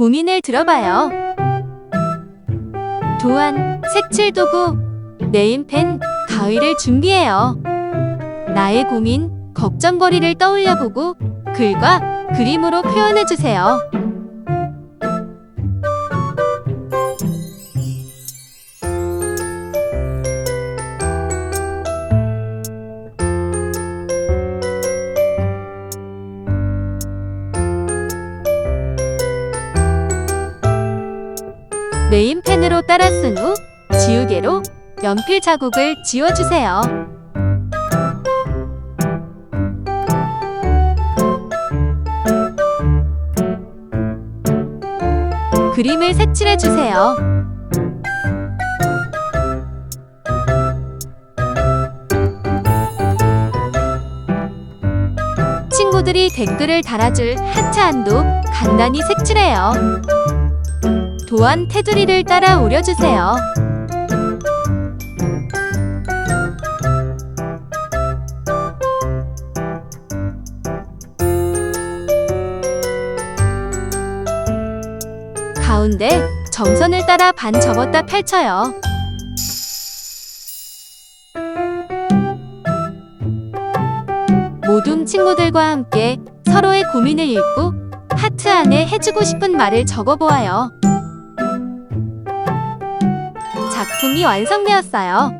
고민을 들어봐요. 도안, 색칠 도구, 네임펜, 가위를 준비해요. 나의 고민, 걱정거리를 떠올려보고 글과 그림으로 표현해주세요. 네임펜으로 따라 쓴 후 지우개로 연필 자국을 지워주세요. 그림을 색칠해주세요. 친구들이 댓글을 달아줄 하트 안도 간단히 색칠해요. 도안 테두리를 따라 오려주세요. 가운데 점선을 따라 반 접었다 펼쳐요. 모둠 친구들과 함께 서로의 고민을 읽고 하트 안에 해주고 싶은 말을 적어보아요. 작품이 완성되었어요.